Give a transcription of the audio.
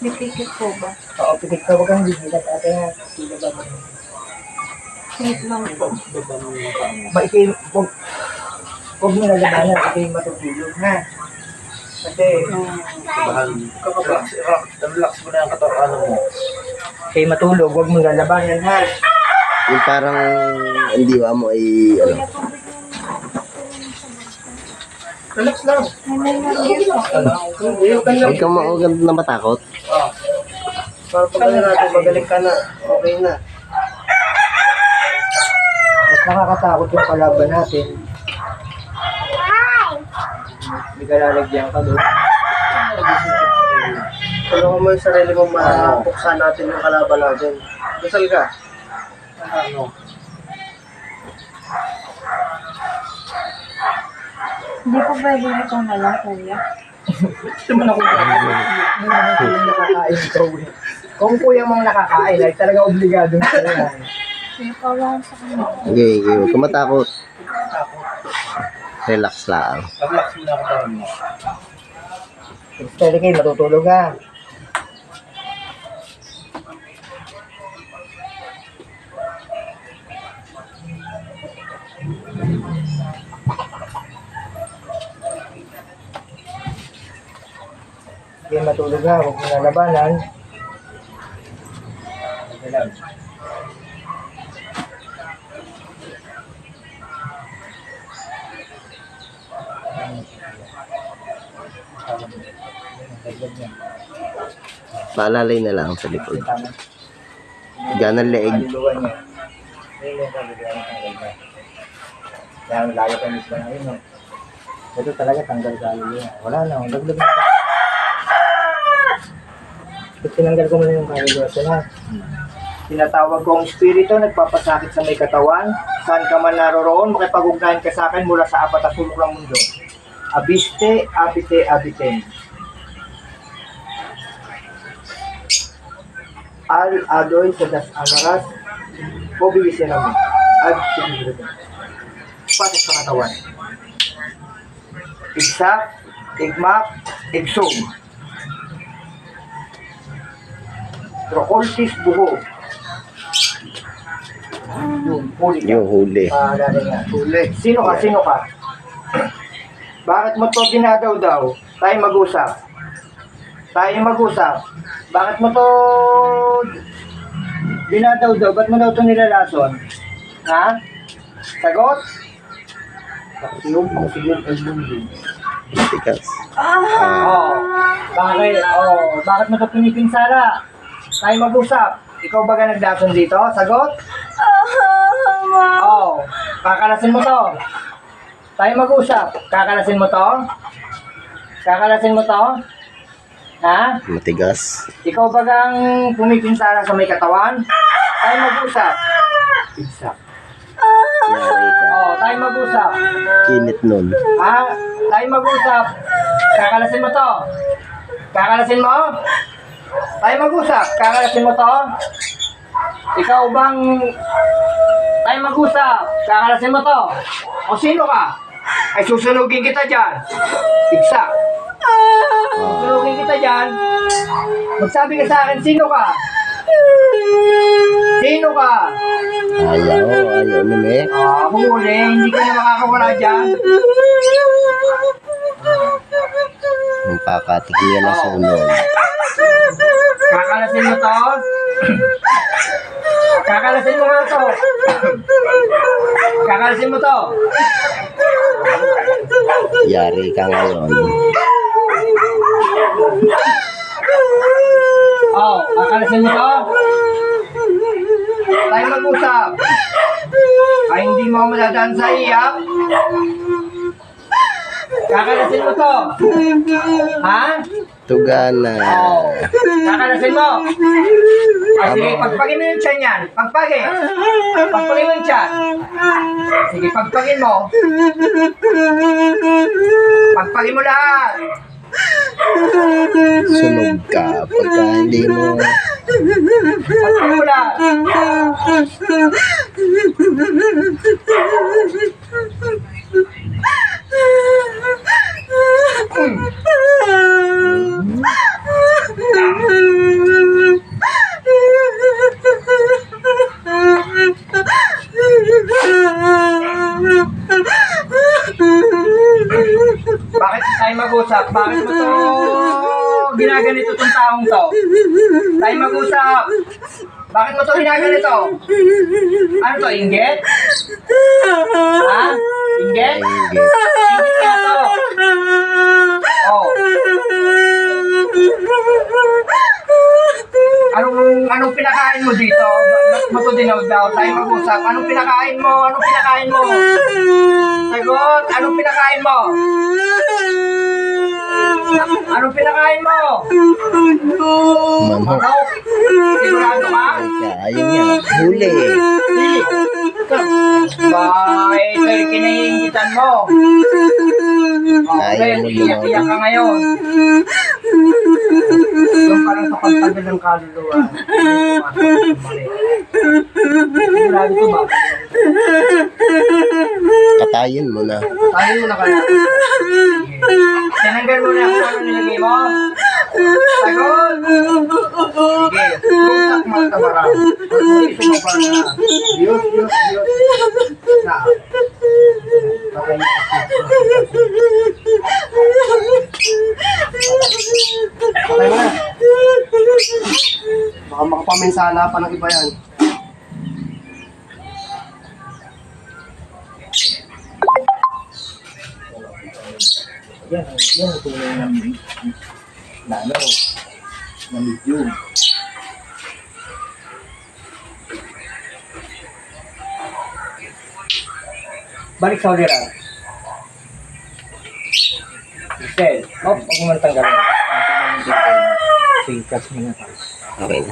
May ticket po ba? Oo, pikit ka, huwag kang gigilat ate ha. Sino ba ba? Wait lang po. Ba, ikay, huwag, huwag mo nalabanan, ikay matutulog ha. Kasi, Bahal. Relax, relax mo na ang katawan mo. ikay matulog, huwag mo lalabanan ha. Yung parang ang diwa mo ay ano, huwag kang lang. huwag kang ma- huwag kang na matakot. Oh. Para pag natin, magaling ka na, okay na. Mas nakakatakot yung kalaban natin. Hindi ka lalagyan ka doon. Tulungan mo yung sarili mo mapuksan natin yung kalaban natin. Dasal ka. Ano? Hindi po pwede ito na lang, kuya. Gusto mo na kung Hindi naman kuya nakakain ikaw eh. Kung kuya mong nakakain, ay talaga obligado na. Kuya, pawaan sa kanya. Okay, okay, huwag kang matakot. Relax lang. Relax mo na ang katawan mo. Steady kayo, matutulog ka. Sige, matulog ka. Huwag. Sige lang. Paalalay na lang sa likod. Tama. Ganang leeg. Ang layo ka mismo na yun. Ito talaga tanggal kaluluwa. Wala na, ang dagdag na. Ba't tinanggal ko muna yung ito na? Tinatawag ko ang nagpapasakit sa may katawan. Saan ka man naroroon, makipag-ugnayan ka sa akin mula sa apat at sulok ng mundo. Abiste, abite, abiten. Al adoy sa das amaras, mobilisin namin. Ad pinigilin. Pasok sa katawan. Igsak, igmak, igsog. Trocoltis buho. Yung huli ka. Yung huli. Ah, nga. Huli. Sino ka? Sino ka? Bakit mo to dinadaw-daw? Tayo mag-usap. Tayo mag-usap. Bakit mo to dinadaw-daw? Ba't mo daw to nilalason? Ha? Sagot? Yung pangsigil ay mundo. Tikas. Oo. Bakit? Oo. Bakit mo to pinipinsala? Tayo mag-usap. Ikaw ba ka nagdason dito? Sagot? Oo. Kakalasin mo to. Tayo mag-usap. Kakalasin mo to? Kakalasin mo to? Ha? Matigas. Ikaw ba kang pumipinsala sa may katawan? Tayo mag-usap. Igsak. Yari ka. Oo, tayo mag-usap. Kinit nun. Ha? Tayo mag-usap. Kakalasin mo to. Kakalasin mo? Tayo mag-usap. Kakalasin mo to. Ikaw bang... Tayo mag-usap. Kakalasin mo to. O sino ka? Ay susunugin kita dyan. Igsak. Susunugin kita dyan. Magsabi ka sa akin, sino ka? Sino ka? Ayaw, ayaw nun eh. Ah, huli. Hindi ka na makakawala dyan. Yung pakatikiyan ng sunog. Kakalasin mo to? Kakalasin mo nga to. Kakalasin mo to. Yari ka ngayon. Oh, kakalasin mo to. Tayo mag-usap. Ay, hindi mo madadaan sa iyak. Kakalasin mo to. Ha? Tugana. Kakalasin mo. Ay, sige, pagpagin mo yung tiyan yan. Pagpagin. Pagpagin mo yung tiyan. Sige, pagpagin mo. Pagpagin mo lahat. Sunog ka. Pagka hindi mo... Pagpagin mo lahat. Mag-usap? Bakit mo to ginaganito tong taong to? Tayo mag-usap. Bakit mo to ginaganito? Ano to, inggit? Ha? Inggit? Inggit. Kaya to. Oh. Anong, anong pinakain mo dito? Ba't mo to dinawag daw? Tayo mag-usap. Anong pinakain mo? Anong pinakain mo? Sagot! Anong pinakain mo? Anong pinakain mo? Manok. Manok? Sigurado ka? Ayun nga. Huli. Ba, ito yung kinahingitan mo. Ayaw mo iyak-iyak ka ngayon. Yung parang sa pagtagal ng kaluluwa. Sigurado ko ba? Katayin mo na. Tayo mo na kaya. Tinanggal mo na kung ano nilagay mo. Sagot! Sige. Tusak mata barang. Ito mo ba na? Diyos, Diyos, Diyos. Na. Okay. Okay na. Baka makapaminsala pa ng iba yan. Yan, yan ang tunay ng ano, na medium. Balik sa uliran. Giselle, oh, huwag mo nang tanggalin. Sige, kasi mo na tayo. Okay.